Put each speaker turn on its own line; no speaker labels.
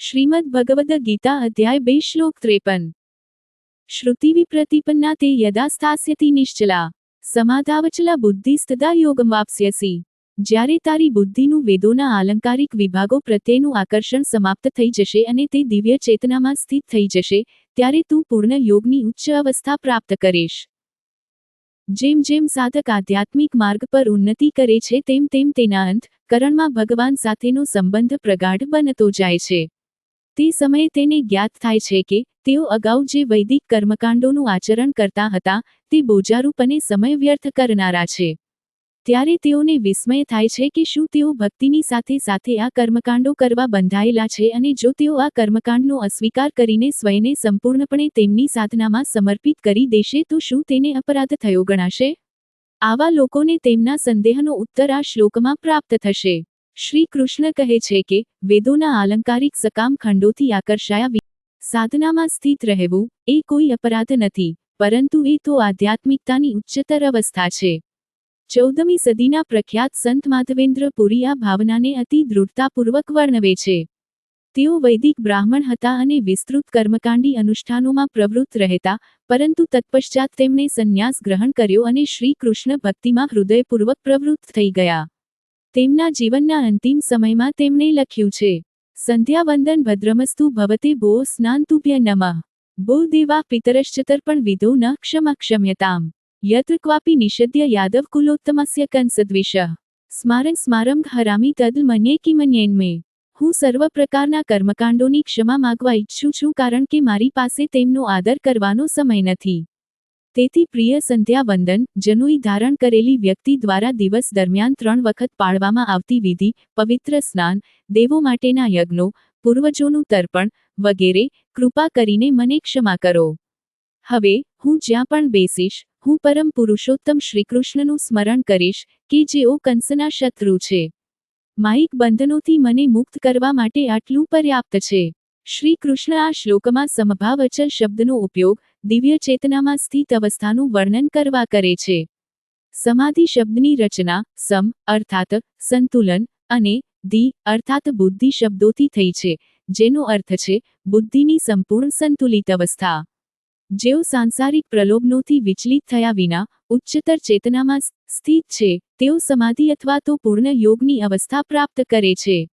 શ્રીમદ ભગવદ ગીતા અધ્યાય બે શ્લોક ત્રેપન. શ્રુતિવિ પ્રતિપન્ના તે યદા સ્થાસ્યતિ નિશ્ચલા, સમાધાવચલા બુદ્ધિસ્તદા યોગમ વાપસ્યસી. જ્યારે તારી બુદ્ધિનું વેદોના આલંકારિક વિભાગો પ્રત્યેનું આકર્ષણ સમાપ્ત થઈ જશે અને તે દિવ્ય ચેતનામાં સ્થિત થઈ જશે, ત્યારે તું પૂર્ણ યોગની ઉચ્ચ અવસ્થા પ્રાપ્ત કરીશ. જેમ જેમ સાધક આધ્યાત્મિક માર્ગ પર ઉન્નતિ કરે છે, તેમ તેમ તેના અંત, કરણમાં ભગવાન સાથેનો સંબંધ પ્રગાઢ બનતો જાય છે. તે સમયે તેને જ્ઞાત થાય છે કે તેઓ અગાઉ જે વૈદિક કર્મકાંડોનું આચરણ કરતા હતા, તે બોજારૂપ અને સમય વ્યર્થ કરનારા છે. ત્યારે તેઓને વિસ્મય થાય છે કે શું તેઓ ભક્તિની સાથે સાથે આ કર્મકાંડો કરવા બંધાયેલા છે અને જો તેઓ આ કર્મકાંડનો અસ્વીકાર કરીને સ્વયને સંપૂર્ણપણે તેમની સાધનામાં સમર્પિત કરી દેશે તો શું તેને અપરાધ થયો ગણાશે? આવા લોકોને તેમના સંદેહનો ઉત્તર આ શ્લોકમાં પ્રાપ્ત થશે. શ્રી કૃષ્ણ કહે છે કે, વેદોના આલંકારિક સકામ ખંડોથી આકર્ષાયા સાધનામાં સ્થિત રહેવું, એ કોઈ અપરાધ નથી, પરંતુ એ તો આધ્યાત્મિકતાની ઉચ્ચતર અવસ્થા છે. ચૌદમી સદીના પ્રખ્યાત સંત માધવેન્દ્ર પુરી આ ભાવનાને અતિ દૃઢતાપૂર્વક વર્ણવે છે. તેઓ વૈદિક બ્રાહ્મણ હતા અને વિસ્તૃત કર્મકાંડી અનુષ્ઠાનોમાં પ્રવૃત્ત રહેતા, પરંતુ તત્પશ્ચાત તેમણે સંન્યાસ ગ્રહણ કર્યો અને શ્રી કૃષ્ણ ભક્તિમાં હૃદયપૂર્વક પ્રવૃત્ત થઈ ગયા. તેમના જીવનના અંતિમ સમયમાં તેમણે લખ્યું છે, સંધ્યાવંદન ભદ્રમસ્તુ ભવતે ભો સ્નાનતુભ્ય નમઃ. બો દેવા પિતરશ્ચતર્પણ વિધો ન ક્ષમક્ષમ્યતામ. યત્ર ક્વાપી નિષદ્ય યાદવ કુલોત્તમસ્ય કંસદ્વિષ સ્મારં સ્મારંભ હરામી તદ મન્યે કિમન્યેન્મે. હું સર્વ પ્રકારના કર્મકાંડોની ક્ષમા માગવા ઈચ્છું છું કારણ કે મારી પાસે તેમનો આદર કરવાનો સમય નથી. તેથી પ્રિય સંધ્યા વંદન જનોઈ ધારણ કરેલી વ્યક્તિ દ્વારા દિવસ દરમિયાન ત્રણ વખત પાળવામાં આવતી વિધિ, પવિત્ર સ્નાન, દેવો માટેના યજ્ઞો, પૂર્વજોનું તર્પણ, વગેરે, કૃપા કરીને મને ક્ષમા કરો. હવે, હું જ્યાં પણ બેસીશ, હું પરમ પુરુષોત્તમ શ્રીકૃષ્ણનું સ્મરણ કરીશ, કે જેઓ કંસના શત્રુ છે. માઇક બંધનોથી મને મુક્ત કરવા માટે આટલું પર્યાપ્ત છે. શ્રી કૃષ્ણ આ શ્લોકમાં સમભાવ શબ્દનો ઉપયોગ દિવ્ય ચેતનામાં સ્થિત અવસ્થાનું વર્ણન કરવા કરે છે. સમાધિ શબ્દની રચના, સમ, અર્થાત, સંતુલન, અને, ધિ, અર્થાત બુદ્ધિ શબ્દોથી થઈ છે, જેનો અર્થ છે, બુદ્ધિની સંપૂર્ણ સંતુલિત અવસ્થા. જેઓ સાંસારિક પ્રલોભનોથી વિચલિત થયા વિના, ઉચ્ચતર ચેતનામાં સ્થિત છે, તેઓ સમાધિ અથવા તો પૂર્ણ યોગની અવસ્થા પ્રાપ્ત કરે છે.